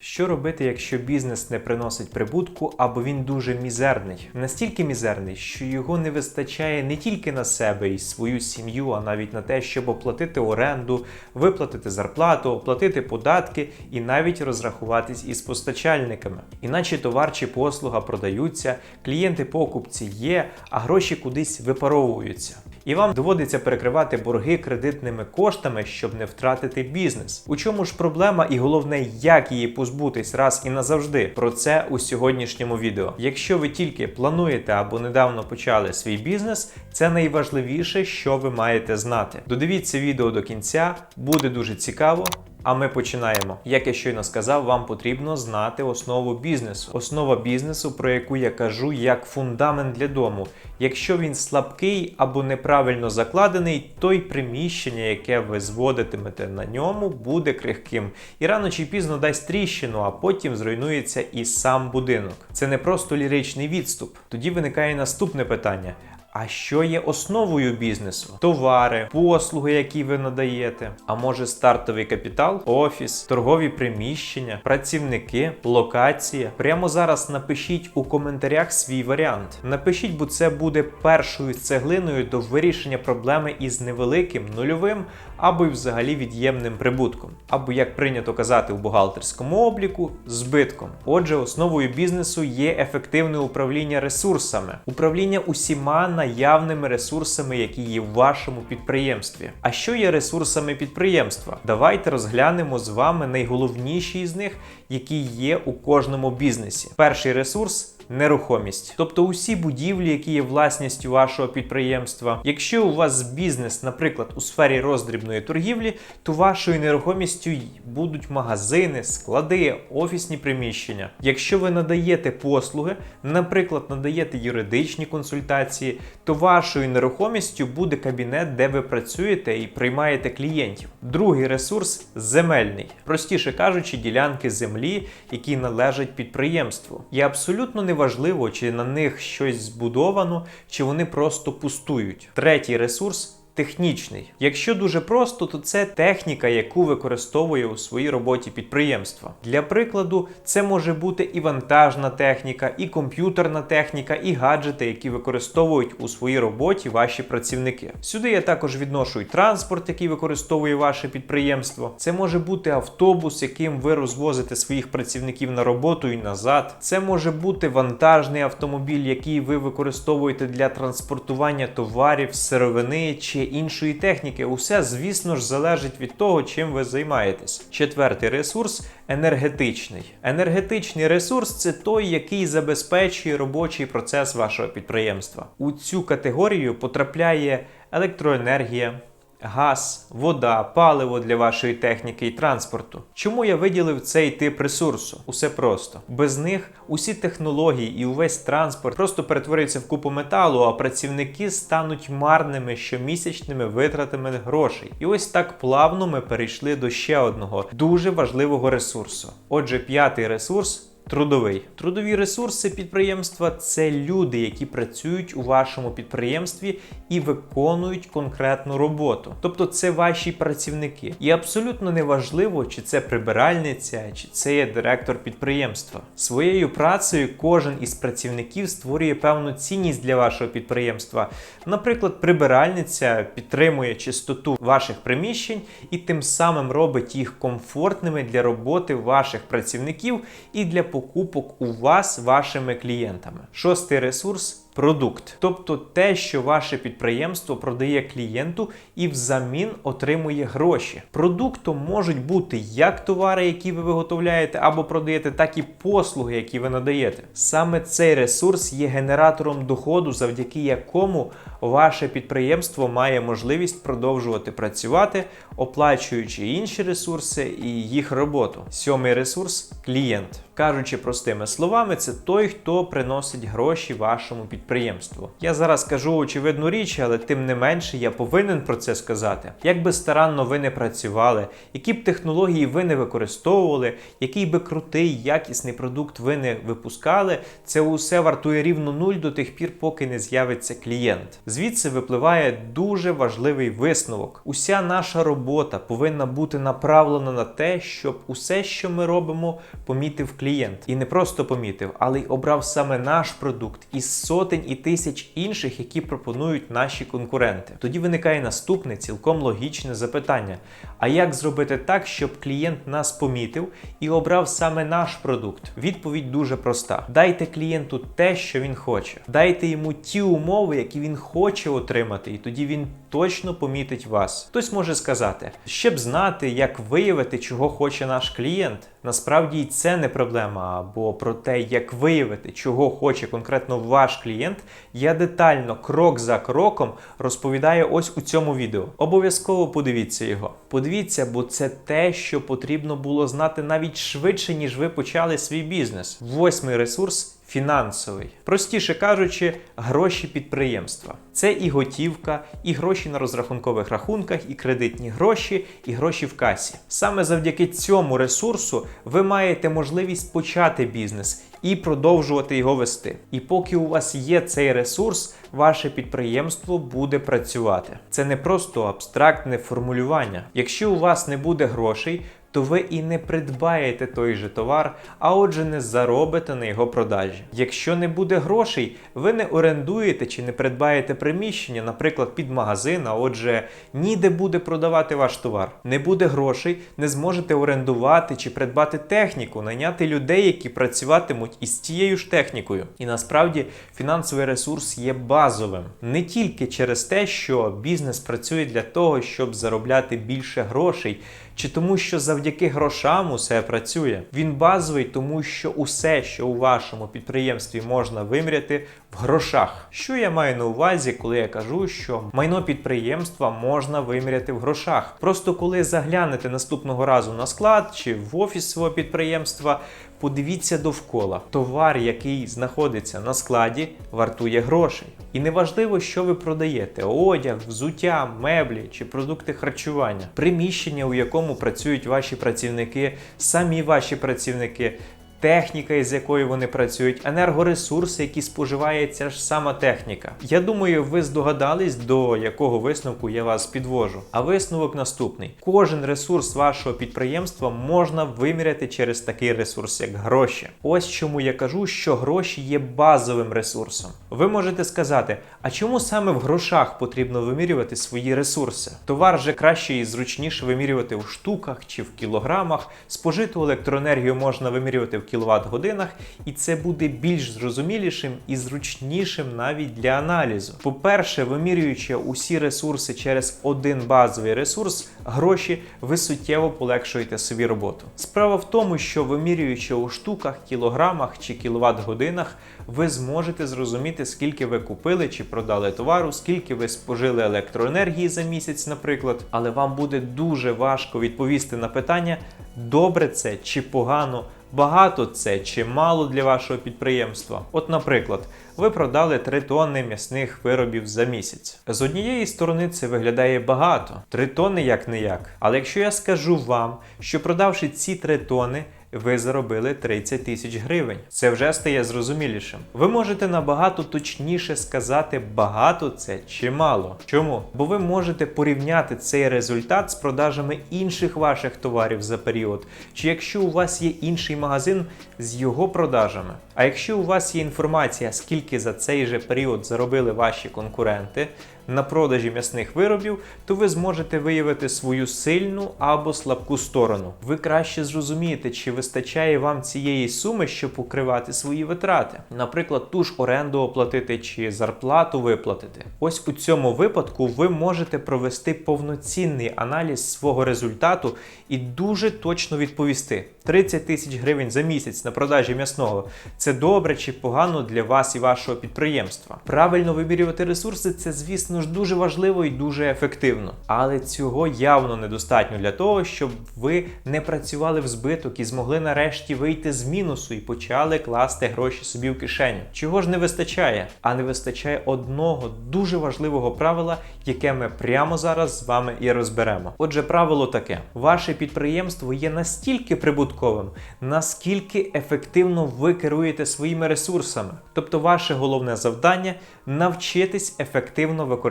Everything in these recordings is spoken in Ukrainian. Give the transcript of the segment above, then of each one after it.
Що робити, якщо бізнес не приносить прибутку або він дуже мізерний? Настільки мізерний, що його не вистачає не тільки на себе і свою сім'ю, а навіть на те, щоб оплатити оренду, виплатити зарплату, оплатити податки і навіть розрахуватись із постачальниками. Іначе товар чи послуга продаються, клієнти покупці є, а гроші кудись випаровуються. І вам доводиться перекривати борги кредитними коштами, щоб не втратити бізнес. У чому ж проблема і головне, як її позбутись раз і назавжди? Про це у сьогоднішньому відео. Якщо ви тільки плануєте або недавно почали свій бізнес, це найважливіше, що ви маєте знати. Додивіться відео до кінця, буде дуже цікаво. А ми починаємо. Як я щойно сказав, вам потрібно знати основу бізнесу. Основа бізнесу, про яку я кажу, як фундамент для дому. Якщо він слабкий або неправильно закладений, то й приміщення, яке ви зводитимете на ньому, буде крихким і рано чи пізно дасть тріщину, а потім зруйнується і сам будинок. Це не просто ліричний відступ. Тоді виникає наступне питання. А що є основою бізнесу? Товари, послуги, які ви надаєте. А може стартовий капітал, офіс, торгові приміщення, працівники, локація. Прямо зараз напишіть у коментарях свій варіант. Напишіть, бо це буде першою цеглиною до вирішення проблеми із невеликим нульовим або й взагалі від'ємним прибутком, або як прийнято казати в бухгалтерському обліку, збитком. Отже, основою бізнесу є ефективне управління ресурсами, управління усіма наявними ресурсами, які є в вашому підприємстві. А що є ресурсами підприємства? Давайте розглянемо з вами найголовніші з них, які є у кожному бізнесі. Перший ресурс. Нерухомість, тобто усі будівлі, які є власністю вашого підприємства. Якщо у вас бізнес, наприклад, у сфері роздрібної торгівлі, то вашою нерухомістю будуть магазини, склади, офісні приміщення. Якщо ви надаєте послуги, наприклад, надаєте юридичні консультації, то вашою нерухомістю буде кабінет, де ви працюєте і приймаєте клієнтів. Другий ресурс земельний, простіше кажучи, ділянки землі, які належать підприємству. І абсолютно не важливо, чи на них щось збудовано, чи вони просто пустують. Третій ресурс. Технічний. Якщо дуже просто, то це техніка, яку використовує у своїй роботі підприємства. Для прикладу, це може бути і вантажна техніка, і комп'ютерна техніка, і гаджети, які використовують у своїй роботі ваші працівники. Сюди я також відношу і транспорт, який використовує ваше підприємство. Це може бути автобус, яким ви розвозите своїх працівників на роботу і назад. Це може бути вантажний автомобіль, який ви використовуєте для транспортування товарів, сировини чи іншої техніки. Усе, звісно ж, залежить від того, чим ви займаєтесь. Четвертий ресурс енергетичний. Енергетичний ресурс це той, який забезпечує робочий процес вашого підприємства. У цю категорію потрапляє електроенергія. Газ, вода, паливо для вашої техніки і транспорту. Чому я виділив цей тип ресурсу? Усе просто. Без них усі технології і увесь транспорт просто перетворюються в купу металу, а працівники стануть марними щомісячними витратами грошей. І ось так плавно ми перейшли до ще одного дуже важливого ресурсу. Отже, п'ятий ресурс. Трудовий трудові ресурси підприємства це люди, які працюють у вашому підприємстві і виконують конкретну роботу. Тобто це ваші працівники. І абсолютно неважливо, чи це прибиральниця, чи це є директор підприємства. Своєю працею кожен із працівників створює певну цінність для вашого підприємства. Наприклад, прибиральниця підтримує чистоту ваших приміщень і тим самим робить їх комфортними для роботи ваших працівників і для покупок у вас вашими клієнтами. Шостий ресурс. Продукт, тобто те, що ваше підприємство продає клієнту і взамін отримує гроші. Продуктом можуть бути як товари, які ви виготовляєте або продаєте, так і послуги, які ви надаєте. Саме цей ресурс є генератором доходу, завдяки якому ваше підприємство має можливість продовжувати працювати, оплачуючи інші ресурси і їх роботу. Сьомий ресурс клієнт. Кажучи простими словами, це той, хто приносить гроші вашому підприємству. Я зараз кажу очевидну річ, але тим не менше я повинен про це сказати. Як би старанно ви не працювали, які б технології ви не використовували, який би крутий, якісний продукт ви не випускали, це усе вартує рівно нуль до тих пір, поки не з'явиться клієнт. Звідси випливає дуже важливий висновок. Уся наша робота повинна бути направлена на те, щоб усе, що ми робимо, помітив клієнт. І не просто помітив, але й обрав саме наш продукт із сотень і тисяч інших, які пропонують наші конкуренти. Тоді виникає наступне цілком логічне запитання: а як зробити так, щоб клієнт нас помітив і обрав саме наш продукт? Відповідь дуже проста: дайте клієнту те, що він хоче. Дайте йому ті умови, які він хоче отримати, і тоді він точно помітить вас. Хтось може сказати, щоб знати, як виявити, чого хоче наш клієнт. Насправді і це не проблема, або про те, як виявити, чого хоче конкретно ваш клієнт, я детально, крок за кроком розповідаю ось у цьому відео. Обов'язково подивіться його. Подивіться, бо це те, що потрібно було знати навіть швидше, ніж ви почали свій бізнес. Восьмий ресурс. Фінансовий, простіше кажучи, гроші підприємства. Це і готівка, і гроші на розрахункових рахунках, і кредитні гроші, і гроші в касі. Саме завдяки цьому ресурсу ви маєте можливість почати бізнес і продовжувати його вести. І поки у вас є цей ресурс, ваше підприємство буде працювати. Це не просто абстрактне формулювання. Якщо у вас не буде грошей, то ви і не придбаєте той же товар, а отже, не заробите на його продажі. Якщо не буде грошей, ви не орендуєте чи не придбаєте приміщення, наприклад, під магазин, а отже, ніде буде продавати ваш товар. Не буде грошей, не зможете орендувати чи придбати техніку, найняти людей, які працюватимуть із тією ж технікою. І насправді фінансовий ресурс є базовим не тільки через те, що бізнес працює для того, щоб заробляти більше грошей чи тому, що завдяки грошам усе працює. Він базовий, тому що усе, що у вашому підприємстві можна виміряти в грошах. Що я маю на увазі, коли я кажу, що майно підприємства можна виміряти в грошах? Просто коли заглянете наступного разу на склад чи в офіс свого підприємства. Подивіться довкола. Товар, який знаходиться на складі, вартує грошей. І неважливо, що ви продаєте: одяг, взуття, меблі чи продукти харчування, приміщення, у якому працюють ваші працівники, самі ваші працівники. Техніка, із якою вони працюють, енергоресурси, які споживає ця ж сама техніка. Я думаю, ви здогадались, до якого висновку я вас підвожу. А висновок наступний: кожен ресурс вашого підприємства можна виміряти через такий ресурс, як гроші. Ось чому я кажу, що гроші є базовим ресурсом. Ви можете сказати, а чому саме в грошах потрібно вимірювати свої ресурси? Товар вже краще і зручніше вимірювати в штуках чи в кілограмах. Спожиту електроенергію можна вимірювати в кіловат годинах, і це буде більш зрозумілішим і зручнішим навіть для аналізу. По-перше, вимірюючи усі ресурси через один базовий ресурс, гроші, ви суттєво полегшуєте собі роботу. Справа в тому, що вимірюючи у штуках, кілограмах чи кіловат годинах, ви зможете зрозуміти, скільки ви купили чи продали товару, скільки ви спожили електроенергії за місяць, наприклад, але вам буде дуже важко відповісти на питання, добре це чи погано. Багато це чи мало для вашого підприємства? От, наприклад, ви продали 3 тонни м'ясних виробів за місяць. З однієї сторони це виглядає багато, 3 тонни як не як. Але якщо я скажу вам, що продавши ці 3 тонни, ви заробили 30 тисяч гривень. Це вже стає зрозумілішим. Ви можете набагато точніше сказати, багато це чи мало. Чому? Бо ви можете порівняти цей результат з продажами інших ваших товарів за період, чи якщо у вас є інший магазин з його продажами. А якщо у вас є інформація, скільки за цей же період заробили ваші конкуренти, на продажі м'ясних виробів, то ви зможете виявити свою сильну або слабку сторону. Ви краще зрозумієте, чи вистачає вам цієї суми, щоб покривати свої витрати. Наприклад, ту ж оренду оплатити чи зарплату виплатити. Ось у цьому випадку ви можете провести повноцінний аналіз свого результату і дуже точно відповісти: 30 тисяч гривень за місяць на продажі м'ясного це добре чи погано для вас і вашого підприємства. Правильно вимірювати ресурси це, звісно звісно ж, дуже важливо і дуже ефективно. Але цього явно недостатньо для того, щоб ви не працювали в збиток і змогли нарешті вийти з мінусу і почали класти гроші собі в кишеню. Чого ж не вистачає? А не вистачає одного дуже важливого правила, яке ми прямо зараз з вами і розберемо. Отже, правило таке: ваше підприємство є настільки прибутковим, наскільки ефективно ви керуєте своїми ресурсами. Тобто, ваше головне завдання навчитись ефективно використовувати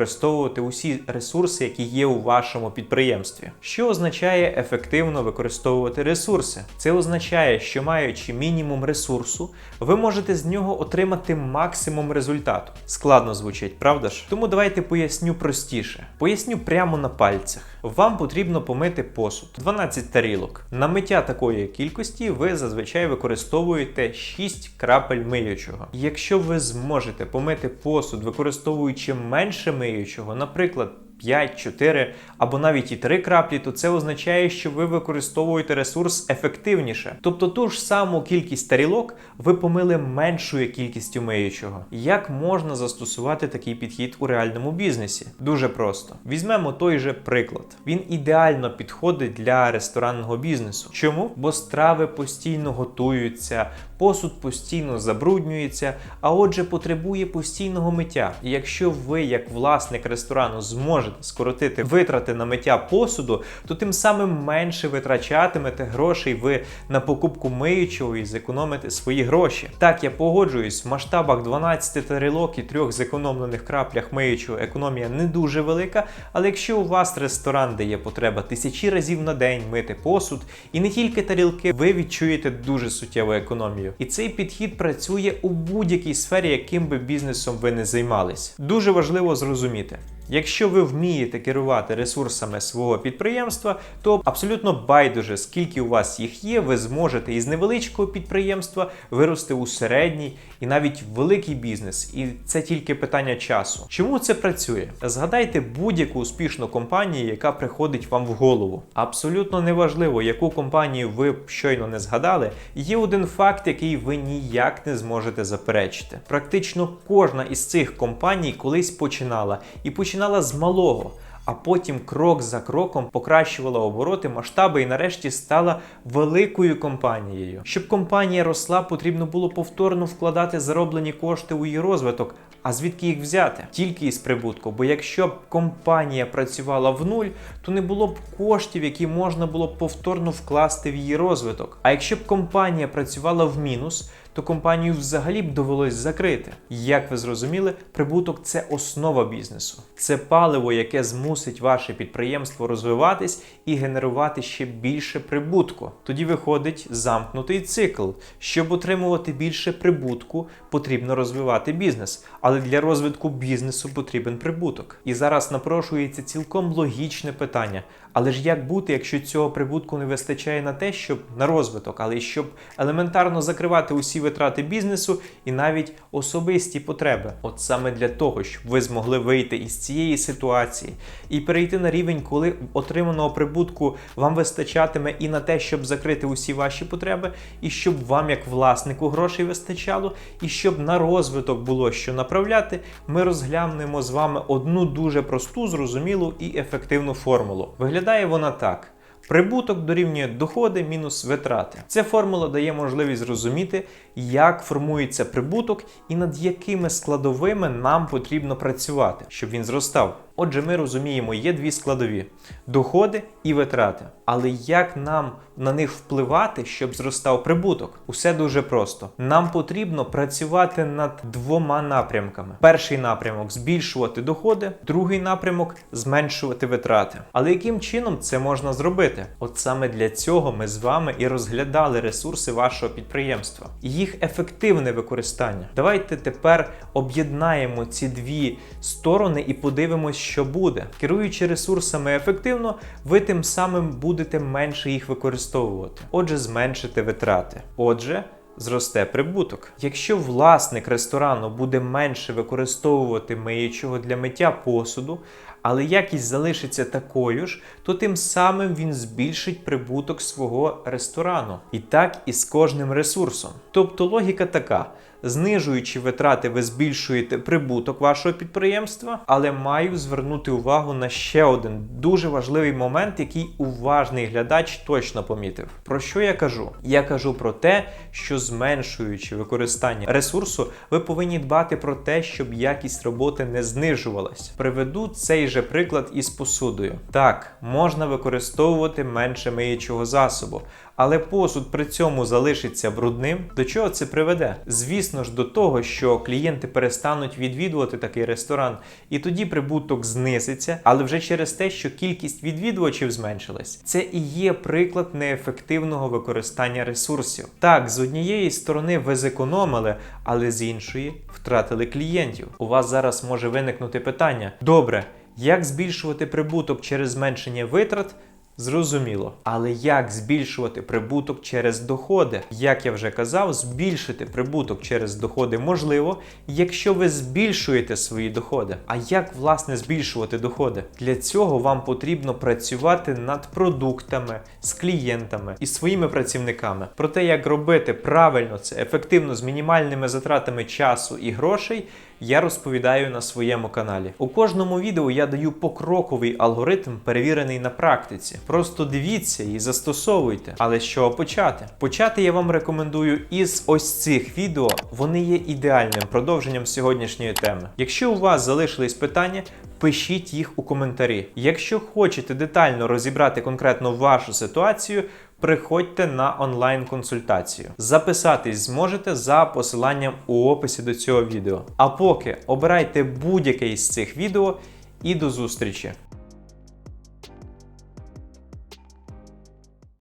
усі ресурси, які є у вашому підприємстві. Що означає ефективно використовувати ресурси? Це означає, що маючи мінімум ресурсу, ви можете з нього отримати максимум результату. Складно звучить, правда ж? Тому давайте поясню простіше. Поясню прямо на пальцях. Вам потрібно помити посуд 12 тарілок. На миття такої кількості ви зазвичай використовуєте 6 крапель миючого. Якщо ви зможете помити посуд, використовуючи менше миючого, наприклад. 5, 4 або навіть і 3 краплі, то це означає, що ви використовуєте ресурс ефективніше. Тобто ту ж саму кількість тарілок ви помили меншою кількістю миючого. Як можна застосувати такий підхід у реальному бізнесі? Дуже просто. Візьмемо той же приклад. Він ідеально підходить для ресторанного бізнесу. Чому? Бо страви постійно готуються, посуд постійно забруднюється, а отже, потребує постійного миття. І якщо ви, як власник ресторану, зможете скоротити витрати на миття посуду, то тим самим менше витрачатимете грошей ви на покупку миючого і зекономите свої гроші. Так, я погоджуюсь, в масштабах 12 тарілок і трьох зекономлених краплях миючого економія не дуже велика, але якщо у вас ресторан, де є потреба тисячі разів на день мити посуд, і не тільки тарілки, ви відчуєте дуже суттєву економію. І цей підхід працює у будь-якій сфері, яким би бізнесом ви не займались. Дуже важливо зрозуміти. Якщо ви вмієте керувати ресурсами свого підприємства, то абсолютно байдуже, скільки у вас їх є, ви зможете із невеличкого підприємства вирости у середній і навіть великий бізнес. І це тільки питання часу. Чому це працює? Згадайте будь-яку успішну компанію, яка приходить вам в голову. Абсолютно неважливо, яку компанію ви щойно не згадали. Є один факт, який ви ніяк не зможете заперечити. Практично кожна із цих компаній колись починала і починала починала з малого, а потім крок за кроком покращувала обороти, масштаби і нарешті стала великою компанією. Щоб компанія росла, потрібно було повторно вкладати зароблені кошти у її розвиток. А звідки їх взяти? Тільки із прибутку. Бо якщо б компанія працювала в нуль, то не було б коштів, які можна було б повторно вкласти в її розвиток. А якщо б компанія працювала в мінус, то компанію взагалі б довелось закрити. Як ви зрозуміли, прибуток це основа бізнесу, це паливо, яке змусить ваше підприємство розвиватись і генерувати ще більше прибутку. Тоді виходить замкнутий цикл. Щоб отримувати більше прибутку, потрібно розвивати бізнес. Але для розвитку бізнесу потрібен прибуток. І зараз напрошується цілком логічне питання. Але ж як бути, якщо цього прибутку не вистачає на те, щоб на розвиток, але й щоб елементарно закривати усі витрати бізнесу і навіть особисті потреби? От саме для того, щоб ви змогли вийти із цієї ситуації і перейти на рівень, коли отриманого прибутку вам вистачатиме і на те, щоб закрити усі ваші потреби, і щоб вам, як власнику, грошей вистачало, і щоб на розвиток було що направляти, ми розглянемо з вами одну дуже просту, зрозумілу і ефективну формулу. Виглядає вона так. Прибуток дорівнює доходи мінус витрати. Ця формула дає можливість зрозуміти, як формується прибуток і над якими складовими нам потрібно працювати, щоб він зростав. Отже, ми розуміємо, є дві складові: доходи і витрати. Але як нам на них впливати, щоб зростав прибуток? Усе дуже просто. Нам потрібно працювати над двома напрямками: перший напрямок збільшувати доходи, другий напрямок зменшувати витрати. Але яким чином це можна зробити? От саме для цього ми з вами і розглядали ресурси вашого підприємства їх ефективне використання. Давайте тепер об'єднаємо ці дві сторони і подивимось що буде. Керуючи ресурсами ефективно, ви тим самим будете менше їх використовувати. Отже, зменшите витрати. Отже, зросте прибуток. Якщо власник ресторану буде менше використовувати миючого для миття посуду, але якість залишиться такою ж, то тим самим він збільшить прибуток свого ресторану. І так і з кожним ресурсом. Тобто логіка така: знижуючи витрати, ви збільшуєте прибуток вашого підприємства, але маю звернути увагу на ще один дуже важливий момент, який уважний глядач точно помітив. Про що я кажу? Я кажу про те, що зменшуючи використання ресурсу, ви повинні дбати про те, щоб якість роботи не знижувалась. Приведу цей же приклад із посудою. Так, можна використовувати менше миючого засобу, але посуд при цьому залишиться брудним. До чого це приведе? Звісно ж, до того, що клієнти перестануть відвідувати такий ресторан, і тоді прибуток знизиться, але вже через те, що кількість відвідувачів зменшилась. Це і є приклад неефективного використання ресурсів. Так, з однієї сторони ви зекономили, але з іншої втратили клієнтів. У вас зараз може виникнути питання: добре, як збільшувати прибуток через зменшення витрат? Зрозуміло. Але як збільшувати прибуток через доходи? Як я вже казав, збільшити прибуток через доходи можливо, якщо ви збільшуєте свої доходи. А як власне збільшувати доходи? Для цього вам потрібно працювати над продуктами з клієнтами і своїми працівниками. Про те, як робити правильно це ефективно з мінімальними затратами часу і грошей. Я розповідаю на своєму каналі. У кожному відео я даю покроковий алгоритм, перевірений на практиці. Просто дивіться і застосовуйте. Але чого почати? Почати я вам рекомендую із ось цих відео. Вони є ідеальним продовженням сьогоднішньої теми. Якщо у вас залишились питання, пишіть їх у коментарі. Якщо хочете детально розібрати конкретно вашу ситуацію, приходьте на онлайн-консультацію. Записатись зможете за посиланням у описі до цього відео. А поки обирайте будь-яке із цих відео і до зустрічі!